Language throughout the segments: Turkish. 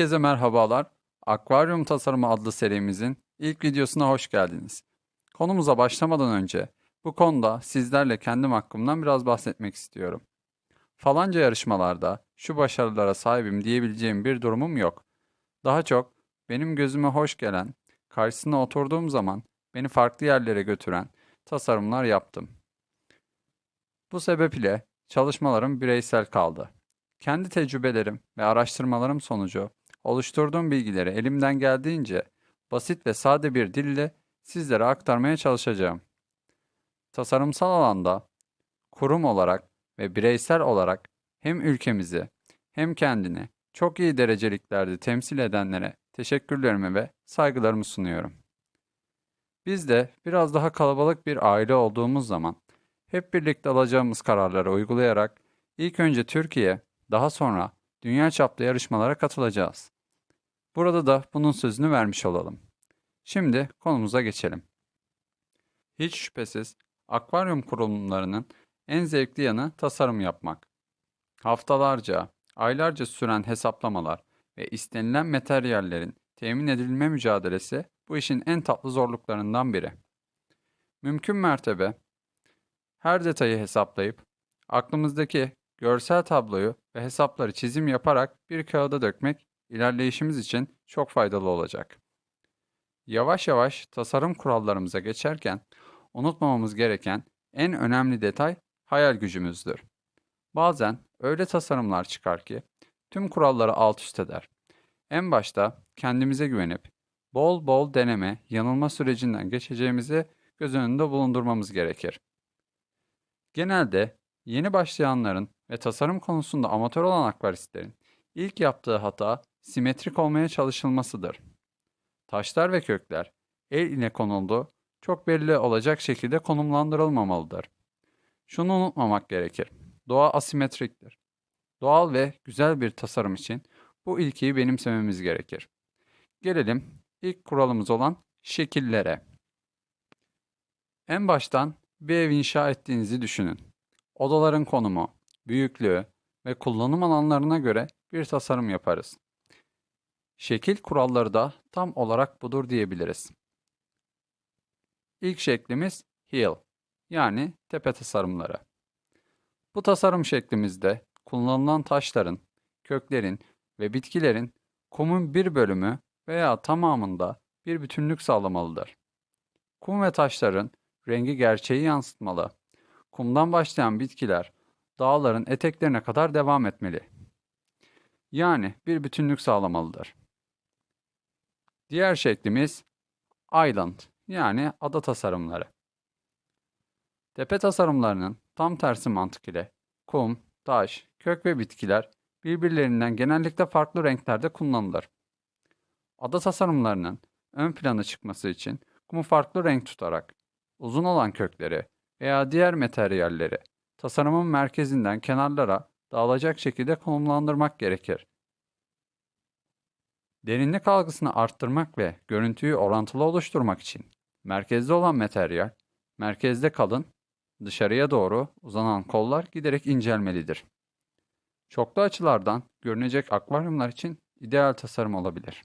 Herkese merhabalar. Akvaryum Tasarımı adlı serimizin ilk videosuna hoş geldiniz. Konumuza başlamadan önce bu konuda sizlerle kendim hakkımdan biraz bahsetmek istiyorum. Falanca yarışmalarda şu başarılara sahibim diyebileceğim bir durumum yok. Daha çok benim gözüme hoş gelen, karşısına oturduğum zaman beni farklı yerlere götüren tasarımlar yaptım. Bu sebeple çalışmalarım bireysel kaldı. Kendi tecrübelerim ve araştırmalarım sonucu oluşturduğum bilgileri elimden geldiğince basit ve sade bir dille sizlere aktarmaya çalışacağım. Tasarımsal alanda kurum olarak ve bireysel olarak hem ülkemizi hem kendini çok iyi dereceliklerde temsil edenlere teşekkürlerimi ve saygılarımı sunuyorum. Biz de biraz daha kalabalık bir aile olduğumuz zaman hep birlikte alacağımız kararları uygulayarak ilk önce Türkiye, daha sonra dünya çaplı yarışmalara katılacağız. Burada da bunun sözünü vermiş olalım. Şimdi konumuza geçelim. Hiç şüphesiz akvaryum kurulumlarının en zevkli yanı tasarım yapmak. Haftalarca, aylarca süren hesaplamalar ve istenilen materyallerin temin edilme mücadelesi bu işin en tatlı zorluklarından biri. Mümkün mertebe her detayı hesaplayıp aklımızdaki görsel tabloyu ve hesapları çizim yaparak bir kağıda dökmek ilerleyişimiz için çok faydalı olacak. Yavaş yavaş tasarım kurallarımıza geçerken unutmamamız gereken en önemli detay hayal gücümüzdür. Bazen öyle tasarımlar çıkar ki tüm kuralları alt üst eder. En başta kendimize güvenip bol bol deneme, yanılma sürecinden geçeceğimizi göz önünde bulundurmamız gerekir. Genelde yeni başlayanların ve tasarım konusunda amatör olan akvaristlerin ilk yaptığı hata simetrik olmaya çalışılmasıdır. Taşlar ve kökler el ile konuldu çok belli olacak şekilde konumlandırılmamalıdır. Şunu unutmamak gerekir. Doğa asimetriktir. Doğal ve güzel bir tasarım için bu ilkeyi benimsememiz gerekir. Gelelim ilk kuralımız olan şekillere. En baştan bir ev inşa ettiğinizi düşünün. Odaların konumu, büyüklüğü ve kullanım alanlarına göre bir tasarım yaparız. Şekil kuralları da tam olarak budur diyebiliriz. İlk şeklimiz hill yani tepe tasarımları. Bu tasarım şeklimizde kullanılan taşların, köklerin ve bitkilerin kumun bir bölümü veya tamamında bir bütünlük sağlamalıdır. Kum ve taşların rengi gerçeği yansıtmalı. Kumdan başlayan bitkiler dağların eteklerine kadar devam etmeli. Yani bir bütünlük sağlamalıdır. Diğer şeklimiz island yani ada tasarımları. Tepe tasarımlarının tam tersi mantık ile kum, taş, kök ve bitkiler birbirlerinden genellikle farklı renklerde kullanılır. Ada tasarımlarının ön plana çıkması için kumu farklı renk tutarak uzun olan kökleri veya diğer materyalleri tasarımın merkezinden kenarlara dağılacak şekilde konumlandırmak gerekir. Derinlik algısını arttırmak ve görüntüyü orantılı oluşturmak için merkezde olan materyal, merkezde kalın, dışarıya doğru uzanan kollar giderek incelmelidir. Çoklu açılardan görünecek akvaryumlar için ideal tasarım olabilir.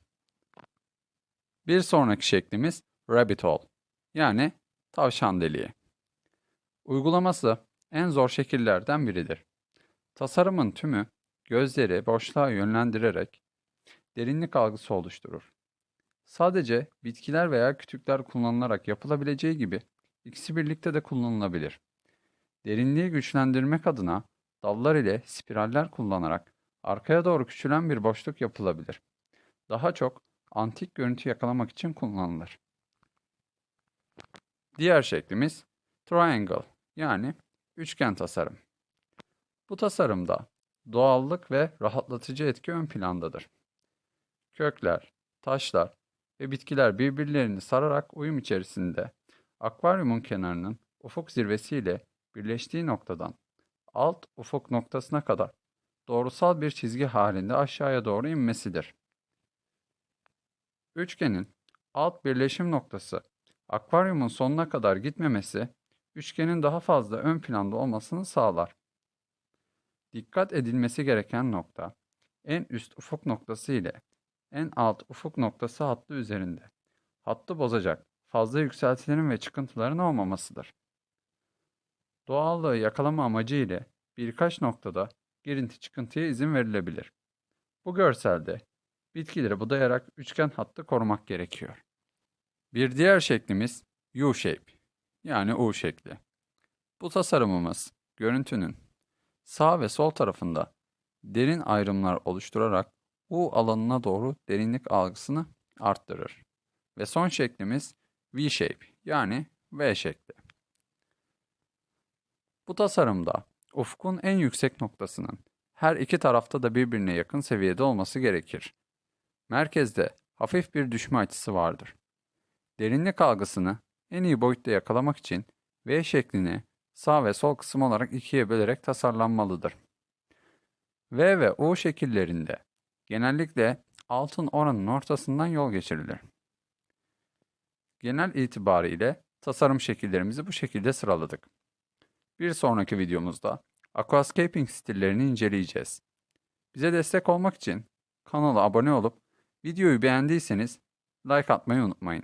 Bir sonraki şeklimiz rabbit hole yani tavşan deliği. Uygulaması en zor şekillerden biridir. Tasarımın tümü gözleri boşluğa yönlendirerek derinlik algısı oluşturur. Sadece bitkiler veya kütükler kullanılarak yapılabileceği gibi ikisi birlikte de kullanılabilir. Derinliği güçlendirmek adına dallar ile spiraller kullanarak arkaya doğru küçülen bir boşluk yapılabilir. Daha çok antik görüntü yakalamak için kullanılır. Diğer şeklimiz triangle yani üçgen tasarım. Bu tasarımda doğallık ve rahatlatıcı etki ön plandadır. Kökler, taşlar ve bitkiler birbirlerini sararak uyum içerisinde akvaryumun kenarının ufuk zirvesiyle birleştiği noktadan alt ufuk noktasına kadar doğrusal bir çizgi halinde aşağıya doğru inmesidir. Üçgenin alt birleşim noktası akvaryumun sonuna kadar gitmemesi üçgenin daha fazla ön planda olmasını sağlar. Dikkat edilmesi gereken nokta en üst ufuk noktası ile en alt ufuk noktası hattı üzerinde. Hattı bozacak fazla yükseltilerin ve çıkıntıların olmamasıdır. Doğallığı yakalama amacı ile birkaç noktada girinti çıkıntıya izin verilebilir. Bu görselde bitkileri budayarak üçgen hattı korumak gerekiyor. Bir diğer şeklimiz U-shape yani U şekli. Bu tasarımımız görüntünün sağ ve sol tarafında derin ayrımlar oluşturarak U alanına doğru derinlik algısını arttırır. Ve son şeklimiz V-shape yani V şekli. Bu tasarımda ufkun en yüksek noktasının her iki tarafta da birbirine yakın seviyede olması gerekir. Merkezde hafif bir düşme açısı vardır. Derinlik algısını en iyi boyutta yakalamak için V şeklini sağ ve sol kısım olarak ikiye bölerek tasarlanmalıdır. V ve U şekillerinde genellikle altın oranın ortasından yol geçirilir. Genel itibariyle tasarım şekillerimizi bu şekilde sıraladık. Bir sonraki videomuzda aquascaping stillerini inceleyeceğiz. Bize destek olmak için kanala abone olup videoyu beğendiyseniz like atmayı unutmayın.